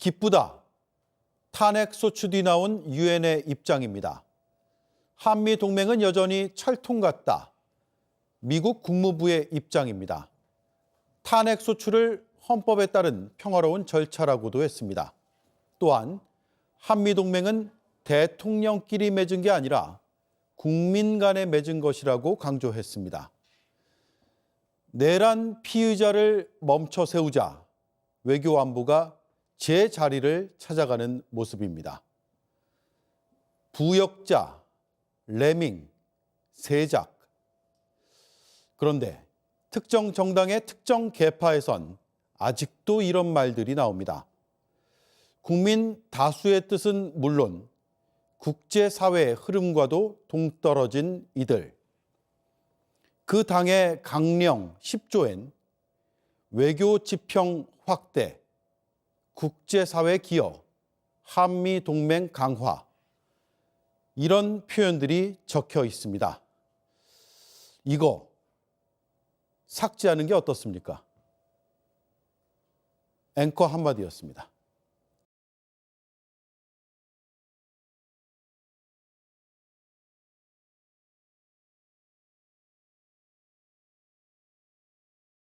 기쁘다. 탄핵 소추 뒤 나온 유엔의 입장입니다. 한미 동맹은 여전히 철통 같다. 미국 국무부의 입장입니다. 탄핵 소추를 헌법에 따른 평화로운 절차라고도 했습니다. 또한 한미 동맹은 대통령끼리 맺은 게 아니라 국민 간에 맺은 것이라고 강조했습니다. 내란 피의자를 멈춰 세우자 외교안보가 제 자리를 찾아가는 모습입니다. 부역자, 레밍, 세작. 그런데 특정 정당의 특정 계파에선 아직도 이런 말들이 나옵니다. 국민 다수의 뜻은 물론 국제사회의 흐름과도 동떨어진 이들. 그 당의 강령 10조엔 외교 지평 확대, 국제사회 기여, 한미 동맹 강화 이런 표현들이 적혀 있습니다. 이거 삭제하는 게 어떻습니까? 앵커 한마디였습니다.